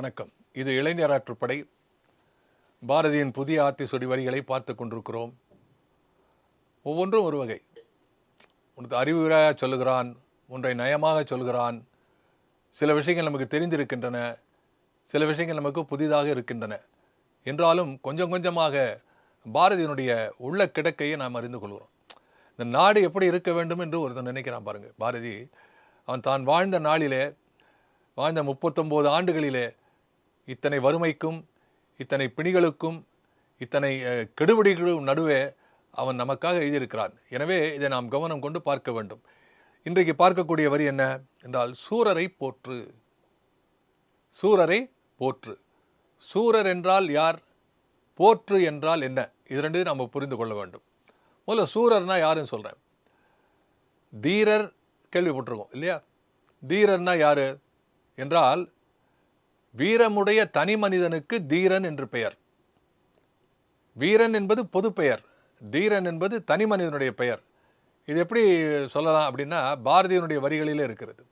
வணக்கம். இது இளைஞராற்றுப்படை பாரதியின் புதிய ஆத்தி சொடி வரிகளை பார்த்து கொண்டிருக்கிறோம். ஒவ்வொன்றும் ஒரு வகை. உனக்கு அறிவுரையாக சொல்லுகிறான் ஒன்றை நயமாக சொல்கிறான் சில விஷயங்கள் நமக்கு தெரிந்திருக்கின்றன சில விஷயங்கள் நமக்கு புதிதாக இருக்கின்றன. என்றாலும் கொஞ்சம் கொஞ்சமாக பாரதியினுடைய உள்ள கிடக்கையை நாம் அறிந்து கொள்கிறோம். இந்த நாடு எப்படி இருக்க வேண்டும் என்று ஒருத்தன் நினைக்கிறான் பாருங்கள் பாரதி அவன் தான் வாழ்ந்த நாளிலே வாழ்ந்த முப்பத்தொம்போது ஆண்டுகளிலே இத்தனை வறுமைக்கும் இத்தனை பிணிகளுக்கும் இத்தனை கெடுபிடிகளும் நடுவே அவன் நமக்காக எழுதியிருக்கிறான். எனவே இதை நாம் கவனம் கொண்டு பார்க்க வேண்டும். இன்றைக்கு பார்க்கக்கூடிய வரி என்ன என்றால் சூரரை போற்று. சூரரை போற்று. சூரர் என்றால் யார்? போற்று என்றால் என்ன? இது ரெண்டையும் நம்ம புரிந்து கொள்ள வேண்டும். முதல்ல சூரர்னா யாருன்னு சொல்கிறேன் தீரர் கேள்விப்பட்டிருக்கோம் இல்லையா? தீரர்னா யாரு? என்றால் வீரமுடைய தனி மனிதனுக்கு தீரன் என்று பெயர். வீரன் என்பது பொது பெயர். தீரன் என்பது தனி மனிதனுடைய பெயர். இது எப்படி சொல்லலாம் அப்படின்னா பாரதியினுடைய வரிகளிலே இருக்கிறது.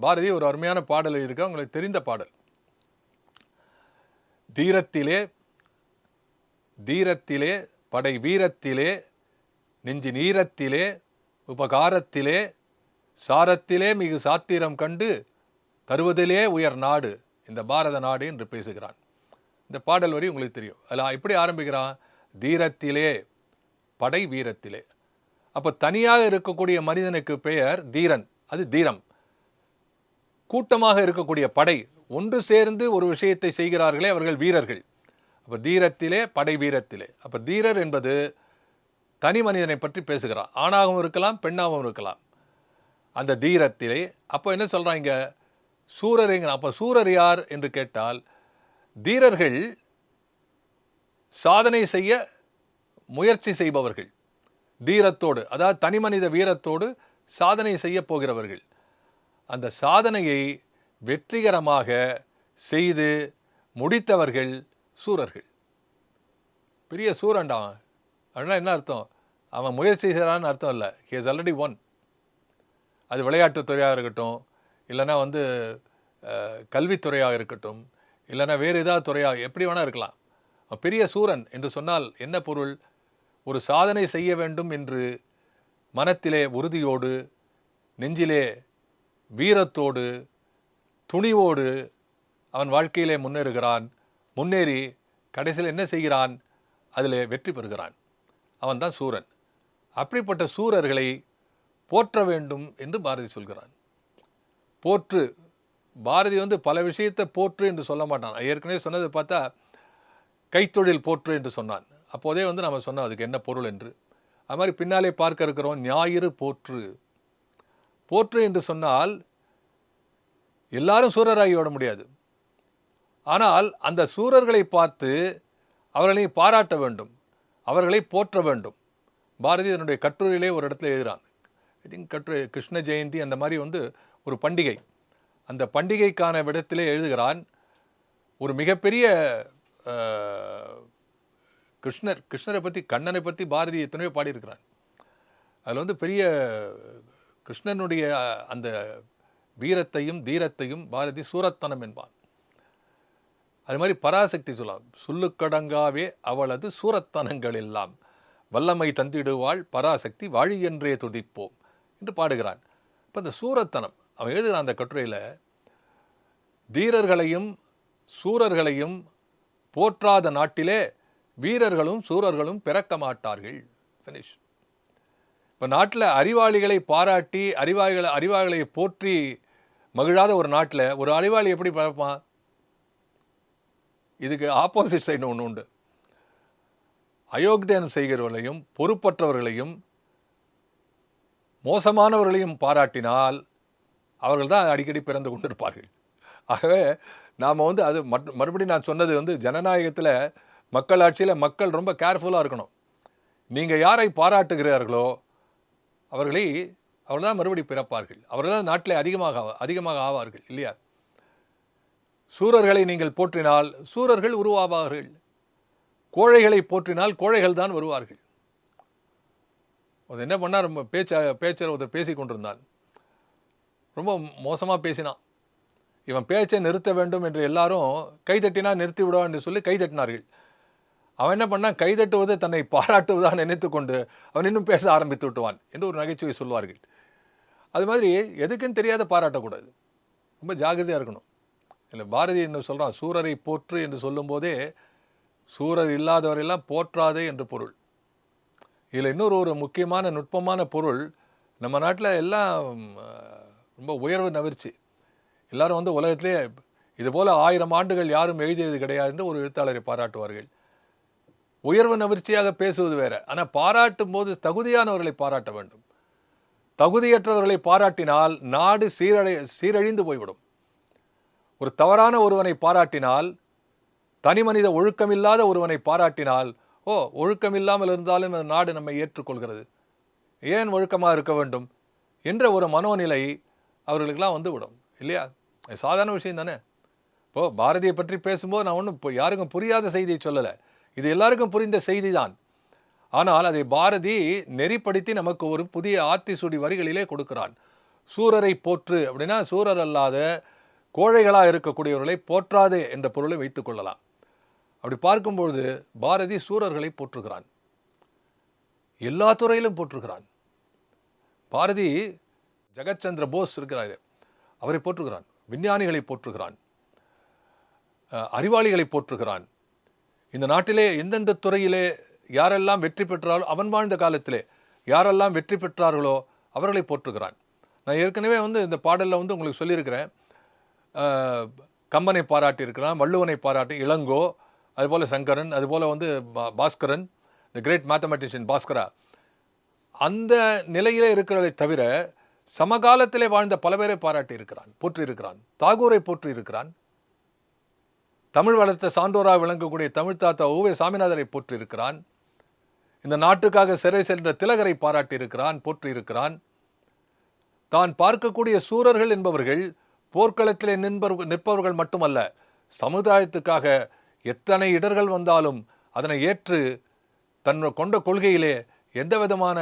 பாரதி ஒரு அருமையான பாடல் இருக்கு உங்களுக்கு தெரிந்த பாடல். தீரத்திலே தீரத்திலே படை வீரத்திலே நெஞ்சு நீரத்திலே உபகாரத்திலே சாரத்திலே மிகு சாத்திரம் கண்டு தருவதிலே உயர் நாடு. இந்த பாரத நாடு என்று பேசுகிறான். இந்த பாடல் வரி உங்களுக்கு தெரியும். அதில் எப்படி ஆரம்பிக்கிறான்? தீரத்திலே படை வீரத்திலே. அப்போ தனியாக இருக்கக்கூடிய மனிதனுக்கு பெயர் தீரன். அது தீரம். கூட்டமாக இருக்கக்கூடிய படை ஒன்று சேர்ந்து ஒரு விஷயத்தை செய்கிறார்களே அவர்கள் வீரர்கள். அப்போ தீரத்திலே படை வீரத்திலே. அப்போ தீரர் என்பது தனி மனிதனை பற்றி பேசுகிறான் ஆணாகவும் இருக்கலாம் பெண்ணாகவும் இருக்கலாம். அந்த தீரத்திலே அப்போ என்ன சொல்கிறாங்க சூரரைங்கிற அப்போ சூரர் யார் என்று கேட்டால் தீரர்கள் சாதனை செய்ய முயற்சி செய்பவர்கள். தீரத்தோடு அதாவது தனிமனித வீரத்தோடு சாதனை செய்ய போகிறவர்கள். அந்த சாதனையை வெற்றிகரமாக செய்து முடித்தவர்கள் சூரர்கள். பெரிய சூரன்டா. அப்படின்னா என்ன அர்த்தம்? அவன் முயற்சி செய்கிறான்னு அர்த்தம் இல்லை. ஹி இஸ் ஆல்ரெடி ஒன் அது விளையாட்டுத்துறையாக இருக்கட்டும் இல்லைன்னா வந்து கல்வித்துறையாக இருக்கட்டும் இல்லைன்னா வேறு ஏதாவது துறையாக எப்படி வேணால் இருக்கலாம். பெரிய சூரன் என்று சொன்னால் என்ன பொருள்? ஒரு சாதனை செய்ய வேண்டும் என்று மனத்திலே உறுதியோடு நெஞ்சிலே வீரத்தோடு துணிவோடு அவன் வாழ்க்கையிலே முன்னேறுகிறான். முன்னேறி கடைசியில் என்ன செய்கிறான்? அதில் வெற்றி பெறுகிறான். அவன்தான் சூரன். அப்படிப்பட்ட சூரர்களை போற்ற வேண்டும் என்று பாரதி சொல்கிறான். போற்று. பாரதி வந்து பல விஷயத்தை போற்று என்று சொல்ல மாட்டான். ஏற்கனவே சொன்னது பார்த்தா கைத்தொழில் போற்று என்று சொன்னான். அப்போதே வந்து நம்ம சொன்னோம் அதுக்கு என்ன பொருள் என்று. அது மாதிரி பின்னாலே பார்க்க இருக்கிறோம் ஞாயிறு போற்று. போற்று என்று சொன்னால் எல்லாரும் சூரராகி விட முடியாது. ஆனால் அந்த சூரர்களை பார்த்து அவர்களை பாராட்ட வேண்டும் அவர்களை போற்ற வேண்டும். பாரதி தன்னுடைய கட்டுரையிலே ஒரு இடத்துல எழுதுகிறான் ஐ திங்க் கட்டுரை கிருஷ்ண ஜெயந்தி அந்த மாதிரி வந்து ஒரு பண்டிகை. அந்த பண்டிகைக்கான விடத்திலே எழுதுகிறான் ஒரு மிகப்பெரிய கிருஷ்ணர் கிருஷ்ணரை பற்றி கண்ணனை பற்றி பாரதி எத்தனையோ பாடியிருக்கிறான். அதில் வந்து பெரிய கிருஷ்ணனுடைய அந்த வீரத்தையும் தீரத்தையும் பாரதி சூரத்தனம் என்பான். அது மாதிரி பராசக்தி சொல்லலாம் சொல்லுக்கடங்காவே அவளது சூரத்தனங்கள் எல்லாம் வல்லமை தந்திடுவாள் பராசக்தி வாழி என்றே துதிப்போம் என்று பாடுகிறான். இப்போ இந்த சூரத்தனம் அவன் எழுதுகிறான் அந்த கட்டுரையில் தீரர்களையும் சூரர்களையும் போற்றாத நாட்டிலே வீரர்களும் சூரர்களும் பிறக்க மாட்டார்கள். ஃபினிஷ் இப்போ நாட்டில் அறிவாளிகளை பாராட்டி அறிவாளிகளை அறிவாளிகளை போற்றி மகிழாத ஒரு நாட்டில் ஒரு அறிவாளி எப்படி பார்ப்பான் இதுக்கு ஆப்போசிட் சைடு ஒன்று உண்டு. அயோக்கியம் செய்கிறவர்களையும் பொறுப்பற்றவர்களையும் மோசமானவர்களையும் பாராட்டினால் அவர்கள் தான் அடிக்கடி பிறந்து கொண்டிருப்பார்கள். ஆகவே நாம் வந்து அது மறுபடியும் நான் சொன்னது வந்து ஜனநாயகத்தில் மக்களாட்சியில் மக்கள் ரொம்ப கேர்ஃபுல்லாக இருக்கணும். நீங்கள் யாரை பாராட்டுகிறார்களோ அவர்களை அவர்கள் தான் மறுபடி பிறப்பார்கள். அவர்கள் தான் நாட்டில் அதிகமாக ஆவா- அதிகமாக ஆவார்கள் இல்லையா? சூரர்களை நீங்கள் போற்றினால் சூரர்கள் உருவாவார்கள். கோழைகளை போற்றினால் கோழைகள் தான் வருவார்கள். அது என்ன பண்ணார் ரொம்ப பேச்ச பேச்சர் ஒருத்தர் பேசி கொண்டிருந்தான் ரொம்ப மோசமாக பேசினான். இவன் பேச்சை நிறுத்த வேண்டும் என்று எல்லாரும் கைதட்டினா நிறுத்தி விடுவான் என்று சொல்லி கைதட்டினார்கள் அவன் என்ன பண்ணான்? கைதட்டுவது தன்னை பாராட்டுவதாக நினைத்து கொண்டு அவன் இன்னும் பேச ஆரம்பித்து விட்டுவான் என்று ஒரு நகைச்சுவை சொல்வார்கள். அது மாதிரி எதுக்குன்னு தெரியாத பாராட்டக்கூடாது. ரொம்ப ஜாகிரதையாக இருக்கணும். இல்லை பாரதி என்ன சொல்கிறான் சூரரை போற்று என்று சொல்லும்போதே சூரர் இல்லாதவரெல்லாம் போற்றாதே என்று பொருள். இதில் இன்னொரு ஒரு முக்கியமான நுட்பமான பொருள் நம்ம நாட்டில் எல்லாம் ரொம்ப உயர்வு நவிர்ச்சி. எல்லாரும் வந்து உலகத்திலே இதுபோல் ஆயிரம் ஆண்டுகள் யாரும் எழுதியது கிடையாது என்று ஒரு எழுத்தாளரை பாராட்டுவார்கள். உயர்வு நவிர்ச்சியாக பேசுவது வேற. ஆனால் பாராட்டும் போது தகுதியானவர்களை பாராட்ட வேண்டும். தகுதியற்றவர்களை பாராட்டினால் நாடு சீரழை சீரழிந்து போய்விடும். ஒரு தவறான ஒருவனை பாராட்டினால் தனி மனித ஒழுக்கமில்லாத ஒருவனை பாராட்டினால் ஓ ஒழுக்கமில்லாமல் இருந்தாலும் அந்த நாடு நம்மை ஏற்றுக்கொள்கிறது. ஏன் ஒழுக்கமாக இருக்க வேண்டும்? என்ற ஒரு மனோநிலை அவர்களுக்கெல்லாம் வந்து விடும். இல்லையா? சாதாரண விஷயம் தானே? இப்போ பாரதியை பற்றி பேசும்போது நான் ஒன்றும் இப்போ யாருக்கும் புரியாத செய்தியை சொல்லலை. இது எல்லாருக்கும் புரிந்த செய்தி தான் ஆனால் அதை பாரதி நெறிப்படுத்தி நமக்கு ஒரு புதிய ஆத்திசூடி வரிகளிலே கொடுக்கிறான். சூரரை போற்று அப்படின்னா சூரர் அல்லாத கோழைகளாக இருக்கக்கூடியவர்களை போற்றாதே என்ற பொருளை வைத்து கொள்ளலாம். அப்படி பார்க்கும்பொழுது பாரதி சூரர்களை போற்றுகிறான். எல்லா துறையிலும் போற்றுகிறான். பாரதி ஜெகச்சந்திர போஸ் இருக்கிறாரு அவரை போற்றுகிறான் விஞ்ஞானிகளை போற்றுகிறான் அறிவாளிகளை போற்றுகிறான். இந்த நாட்டிலே எந்தெந்த துறையிலே யாரெல்லாம் வெற்றி பெற்றாலோ அவன் வாழ்ந்த காலத்திலே யாரெல்லாம் வெற்றி பெற்றார்களோ அவர்களை போற்றுகிறான். நான் ஏற்கனவே வந்து இந்த பாடலில் வந்து உங்களுக்கு சொல்லியிருக்கிறேன். அஹ், கம்பனை பாராட்டியிருக்கிறான் வள்ளுவனை பாராட்டி இளங்கோ அதுபோல் சங்கரன் அதுபோல் வந்து Bhaskaran the great mathematician Bhaskara. அந்த நிலையிலே இருக்கிறதை தவிர சமகாலத்திலே வாழ்ந்த பல பேரை பாராட்டி இருக்கிறான் போற்றி இருக்கிறான் தாகூரை போற்றி இருக்கிறான் தமிழ் வளர்த்த சான்றோராக விளங்கக்கூடிய தமிழ் தாத்தா ஓவே சாமிநாதரை போற்றி இருக்கிறான் இந்த நாட்டுக்காக சிறை சென்ற திலகரை பாராட்டி இருக்கிறான் போற்றி இருக்கிறான் தான் பார்க்கக்கூடிய சூரர்கள் என்பவர்கள் போர்க்களத்திலே நின்பவர் நிற்பவர்கள் மட்டுமல்ல சமுதாயத்துக்காக எத்தனை இடர்கள் வந்தாலும் அதனை ஏற்று தன் கொண்ட கொள்கையிலே எந்த விதமான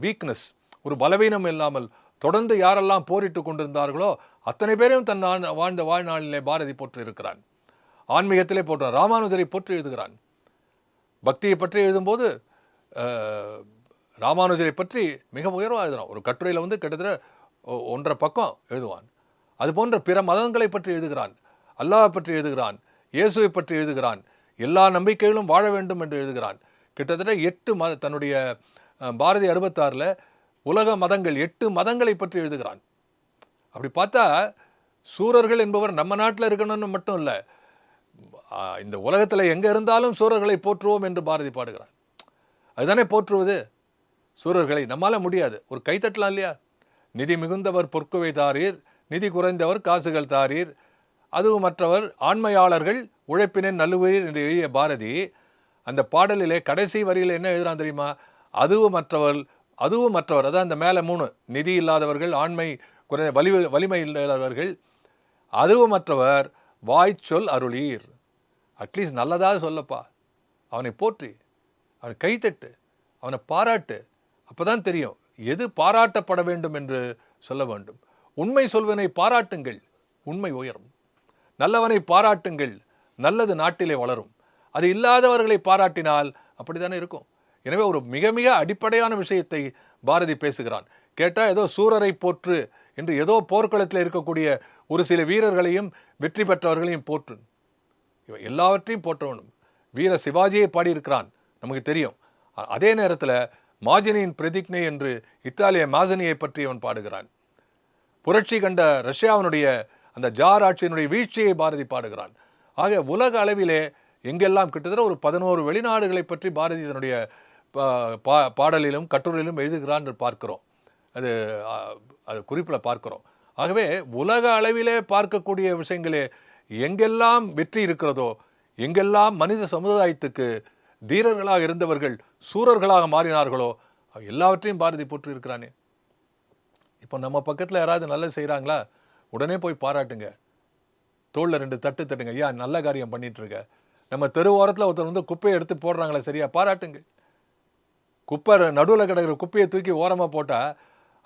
வீக்னஸ் ஒரு பலவீனம் இல்லாமல் தொடர்ந்து யாரெல்லாம் போரிட்டு கொண்டிருந்தார்களோ அத்தனை பேரையும் தன் ஆழ்ந்த- வாழ்ந்த வாழ்நாளிலே பாரதி போற்றி இருக்கிறான் ஆன்மீகத்திலே போற்றான் ராமானுஜரை போற்றி எழுதுகிறான். பக்தியை பற்றி எழுதும்போது ராமானுஜரை பற்றி மிக உயர்வாக எழுதுகிறான் ஒரு கட்டுரையில் வந்து கிட்டத்தட்ட ஒ- ஒன்றரை பக்கம் எழுதுவான். அது போன்ற பிற மதங்களை பற்றி எழுதுகிறான். அல்லாவை பற்றி எழுதுகிறான். இயேசுவை பற்றி எழுதுகிறான். எல்லா நம்பிக்கைகளும் வாழ வேண்டும் என்று எழுதுகிறான். கிட்டத்தட்ட எட்டு மத தன்னுடைய பாரதி அறுபத்தாறில் உலக மதங்கள் எட்டு மதங்களை பற்றி எழுதுகிறான். அப்படி பார்த்தா சூரர்கள் என்பவர் நம்ம நாட்டில் இருக்கணும்னு மட்டும் இல்லை இந்த உலகத்தில் எங்கே இருந்தாலும் சூரர்களை போற்றுவோம் என்று பாரதி பாடுகிறான் அதுதானே போற்றுவது? சூரர்களை நம்மால் முடியாது. ஒரு கைத்தட்டலாம் இல்லையா? நிதி மிகுந்தவர் பொற்குவை தாரீர் நிதி குறைந்தவர் காசுகள் தாரீர். அதுவும் மற்றவர் ஆண்மையாளர்கள் உழைப்பினின் நல்லுவீர் என்று எழுதிய பாரதி அந்த பாடலிலே கடைசி வரியில் என்ன எழுதுறான் தெரியுமா? அதுவும் மற்றவர் அதுவும் மற்றவர் அதான் அந்த மேலே மூணு நிதி இல்லாதவர்கள் ஆண்மை குறை வலி வலிமை இல்லாதவர்கள் அதுவும் மற்றவர் வாய்ச்சொல் அருளீர். அட்லீஸ்ட் நல்லதாக சொல்லப்பா. அவனை போற்றி அவனை கைத்தட்டு அவனை பாராட்டு. அப்பதான் தெரியும் எது பாராட்டப்பட வேண்டும் என்று சொல்ல வேண்டும். உண்மை சொல்வனை பாராட்டுங்கள் உண்மை உயரும். நல்லவனை பாராட்டுங்கள் நல்லது நாட்டிலே வளரும். அது இல்லாதவர்களை பாராட்டினால் அப்படித்தானே இருக்கும்? எனவே ஒரு மிக மிக அடிப்படையான விஷயத்தை பாரதி பேசுகிறான். கேட்டால் ஏதோ சூரரை போற்று என்று ஏதோ போர்க்களத்தில் இருக்கக்கூடிய ஒரு சில வீரர்களையும் வெற்றி பெற்றவர்களையும் போற்று. இவன் எல்லாவற்றையும் போற்றவனும் வீர சிவாஜியை பாடியிருக்கிறான் நமக்கு தெரியும். அதே நேரத்தில் மாஜினியின் பிரதிக்னை என்று இத்தாலிய மாஜினியை பற்றி அவன் பாடுகிறான். புரட்சி கண்ட ரஷ்யாவினுடைய அந்த ஜார் ஆட்சியினுடைய வீழ்ச்சியை பாரதி பாடுகிறான். ஆக உலக அளவிலே எங்கெல்லாம் கிட்டத்தட்ட ஒரு பதினோரு வெளிநாடுகளை பற்றி பாரதி தன்னுடைய பா- பா- பாடலிலும் கட்டுரையிலும் எழுதுகிறான் என்று பார்க்கிறோம். அது அது குறிப்பில் பார்க்கிறோம். ஆகவே உலக அளவிலே பார்க்கக்கூடிய விஷயங்களே எங்கெல்லாம் வெற்றி இருக்கிறதோ எங்கெல்லாம் மனித சமுதாயத்துக்கு தீரர்களாக இருந்தவர்கள் சூரர்களாக மாறினார்களோ எல்லாவற்றையும் பாரதி போற்று இருக்கிறானே இப்போ நம்ம பக்கத்தில் யாராவது நல்லது செய்கிறாங்களா உடனே போய் பாராட்டுங்க. தோளில் ரெண்டு தட்டு தட்டுங்க. ஐயா நல்ல காரியம் பண்ணிகிட்ருக்க நம்ம தெரு ஓரத்தில் ஒருத்தர் வந்து குப்பையை எடுத்து போடுறாங்களே சரியா? பாராட்டுங்க. குப்பை நடுவில் கிடக்கிற குப்பையை தூக்கி ஓரமாக போட்டால்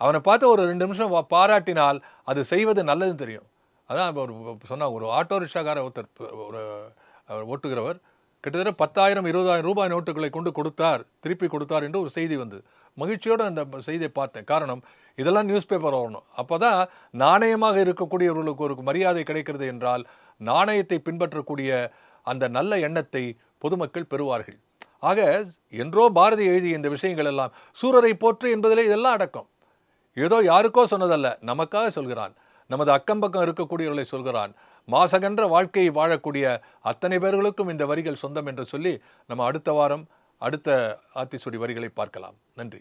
அவனை பார்த்து ஒரு ரெண்டு நிமிஷம் பாராட்டினால் அது செய்வது நல்லதுன்னு தெரியும். அதான் ஒரு சொன்னாங்க ஒரு ஆட்டோ ரிக்ஷாக்கார ஒருத்தர் ஒரு ஓட்டுகிறவர் கிட்டத்தட்ட பத்தாயிரம் இருபதாயிரம் ரூபாய் நோட்டுகளை கொண்டு கொடுத்தார் திருப்பி கொடுத்தார் என்று ஒரு செய்தி வந்தது. மகிழ்ச்சியோடு அந்த செய்தியை பார்த்தேன். காரணம் இதெல்லாம் நியூஸ் பேப்பர் வரணும் அப்போ தான் நாணயமாக இருக்கக்கூடியவர்களுக்கு ஒரு மரியாதை கிடைக்கிறது என்றால் நாணயத்தை பின்பற்றக்கூடிய அந்த நல்ல எண்ணத்தை பொதுமக்கள் பெறுவார்கள். ஆக என்றோ பாரதி எழுதிய இந்த விஷயங்கள் எல்லாம் சூரரை போற்று என்பதிலே இதெல்லாம் அடக்கம். ஏதோ யாருக்கோ சொன்னதல்ல நமக்காக சொல்கிறான். நமது அக்கம் பக்கம் இருக்கக்கூடியவர்களை சொல்கிறான். மாசகன்ற வாழ்க்கையை வாழக்கூடிய அத்தனை பேர்களுக்கும் இந்த வரிகள் சொந்தம் என்று சொல்லி நம்ம அடுத்த வாரம் அடுத்த ஆத்திச்சுடி வரிகளை பார்க்கலாம். நன்றி.